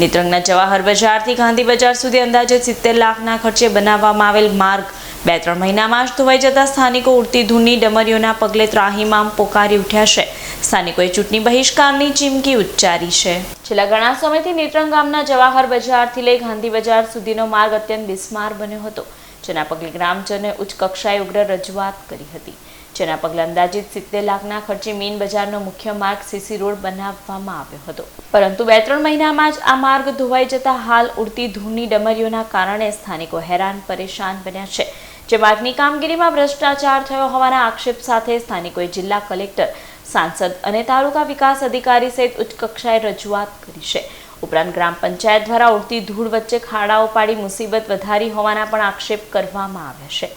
નેત્રંગના જવાહર બજારથી ગાંધી બજાર સુધી અંદાજે સિત્તેર લાખના ખર્ચે બનાવવામાં આવેલ માર્ગ બે ત્રણ મહિનામાં જ ધોવાઈ જતા સ્થાનિકો ઉડતી ધૂળની ડમરીઓના પગલે ત્રાહીમામ પોકારી ઉઠ્યા છે. સ્થાનિકોએ ચૂંટણી બહિષ્કારની ચીમકી ઉચ્ચારી છે. છેલ્લા ઘણા સમયથી નેત્રંગ ગામના જવાહર બજારથી લઈ ગાંધી બજાર સુધીનો માર્ગ અત્યંત બિસ્માર બન્યો હતો, જેના પગલે ગ્રામજનોએ ઉચ્ચ કક્ષાએ ઉગ્ર રજૂઆત કરી હતી. જેના પગલે અંદાજિત સિત્તેર લાખના ખર્ચે મીન બજારનો મુખ્ય માર્ગ સીસી રોડ બનાવવામાં આવ્યો હતો. પરંતુ બે ત્રણ મહિનામાં જ આ માર્ગ ધોવાઈ જતા હાલ ઉડતી ધૂળની ડમરીઓના કારણે સ્થાનિકો હેરાન પરેશાન બન્યા છે. જે માર્ગની કામગીરીમાં ભ્રષ્ટાચાર થયો હોવાના આક્ષેપ સાથે સ્થાનિકોએ જિલ્લા કલેક્ટર, સાંસદ અને તાલુકા વિકાસ અધિકારી સહિત ઉચ્ચ કક્ષાએ રજૂઆત કરી છે. ઉપરાંત ગ્રામ પંચાયત દ્વારા ઉડતી ધૂળ વચ્ચે ખાડાઓ પાડી મુસીબત વધારી હોવાના પણ આક્ષેપ કરવામાં આવ્યા છે.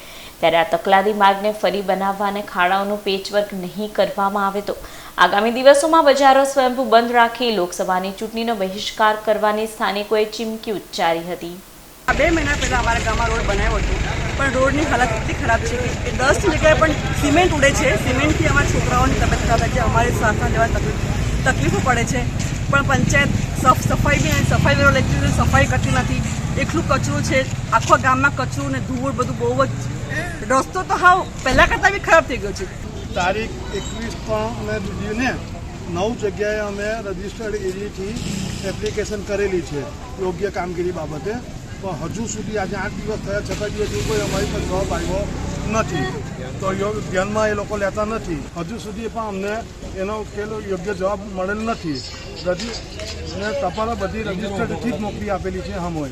ત્યારે આ તકલાદી માર્ગને ફરી બનાવવા અને ખાડાઓનું પેચવર્ક નહીં કરવામાં આવે તો આગામી દિવસોમાં બજારો સ્વયંભૂ બંધ રાખી લોકસભાની ચૂંટણીનો બહિષ્કાર કરવાની સ્થાનિકોએ ચીમકી ઉચ્ચારી હતી. બે મહિના પહેલા અમારા ગામમાં રોડ બનાવ્યો હતો, પણ રોડની હાલત એટલી ખરાબ છે કે દસ જગ્યાએ પણ સિમેન્ટ ઉડે છે. સિમેન્ટથી અમારા છોકરાઓની તબિયત ખરાબ થાય છે, અમારી શ્વાસના લેવા તકલીફ તકલીફો પડે છે. પણ પંચાયત સફ સફાઈ બી, સફાઈ વેરો લેતી સફાઈ કરતી નથી. એકલું કચરું છે, આખા ગામમાં કચરું ને ધૂળ બધું બહુ જ રસ્તો તો હાવ પહેલાં કરતાં બી ખરાબ થઈ ગયો છે. તારીખ એકવીસ ત્રણ અમે દીધીને નવ જગ્યાએ અમે રજિસ્ટર્ડ એરિયાથી એપ્લિકેશન કરેલી છે, યોગ્ય કામગીરી બાબતે. પણ હજુ સુધી આજે આઠ દિવસ થયા, છતાં દિવસ કોઈ અમારી પર જવાબ આવ્યો નથી. તો ધ્યાનમાં એ લોકો લેતા નથી. હજુ સુધી પણ અમને એનો ઉકેલ યોગ્ય જવાબ મળેલ નથી. રજી ને બધી રજિસ્ટર્ડથી જ મોકલી આપેલી છે હમોએ.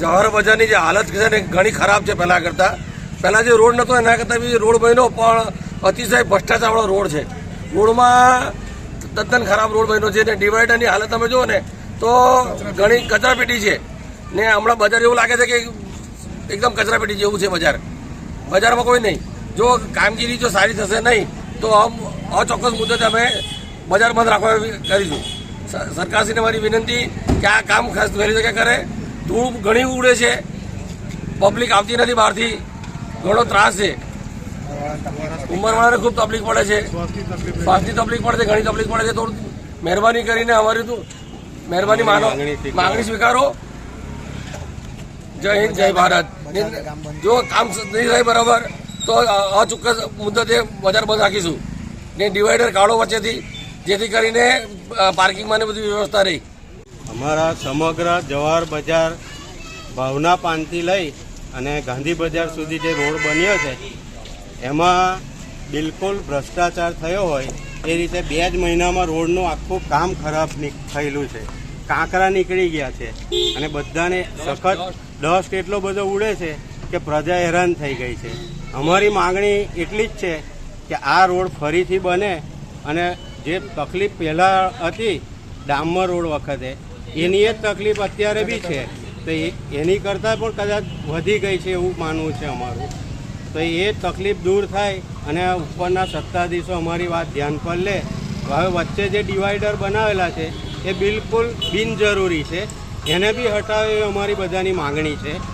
જવાહર બજારની જે હાલત છે ને ઘણી ખરાબ છે પહેલાં કરતાં. પહેલાં જે રોડ નહોતો એના કરતાં બી રોડ બન્યો, પણ અતિશય ભ્રષ્ટાચારવાળો રોડ છે. રોડમાં તદ્દન ખરાબ રોડ બન્યો છે ને ડિવાઈડરની હાલત તમે જુઓ ને, તો ઘણી કચરાપેટી છે. ને હમણાં બજાર એવું લાગે છે કે એકદમ કચરાપેટી જેવું છે બજાર. બજારમાં કોઈ નહીં. જો કામગીરી જો સારી થશે નહીં, તો અમ અચોક્કસ મુદ્દતે અમે બજાર બંધ રાખવા કરીશું. સરકારશ્રીને મારી વિનંતી કે આ કામ ખાસ વહેલી શકે કરે. ધૂળ ઘણી ઉડે છે. પબ્લિક આવતી નથી બહારથી. ઘણો ત્રાસ છે. ઉંમરવાળાને ખૂબ તકલીફ પડે છે. શ્વાસની તકલીફ પડે છે ઘણી તકલીફ પડે છે. થોડું મહેરબાની કરીને અમારી તું મહેરબાની માનો માગણી સ્વીકારો. જય હિન્દ જય ભારત. જો કામ નહીં થાય બરાબર તો અચોક્કસ મુદ્દતે બજાર બંધ રાખીશું. ને ડિવાઈડર કાઢો વચ્ચેથી જેથી કરીને પાર્કિંગમાં ને બધી વ્યવસ્થા રહી. અમારા સમગ્ર જવાહર બજાર ભાવના પાનથી લઈ અને ગાંધી બજાર સુધી જે રોડ બન્યો છે, એમાં બિલકુલ ભ્રષ્ટાચાર થયો હોય, એ રીતે બે જ મહિનામાં રોડનું આખું કામ ખરાબ થયેલું છે. કાંકરા નીકળી ગયા છે અને બધાને સખત ડસ્ટ એટલો બધો ઉડે છે કે પ્રજા હેરાન થઈ ગઈ છે. અમારી માંગણી એટલી જ છે કે આ રોડ ફરીથી બને અને જે તકલીફ પહેલાં હતી, ડામર રોડ વખતે એની એ તકલીફ અત્યારે બી છે. તો એની કરતાં પણ કદાચ વધી ગઈ છે એવું માનવું છે અમારું. તો એ તકલીફ દૂર થાય અને ઉપરના સત્તાધીશો અમારી વાત ધ્યાન પર લે. હવે વચ્ચે જે ડિવાઈડર બનાવેલા છે, એ બિલકુલ બિનજરૂરી છે. એને બી હટાવે એ અમારી બધાની માગણી છે.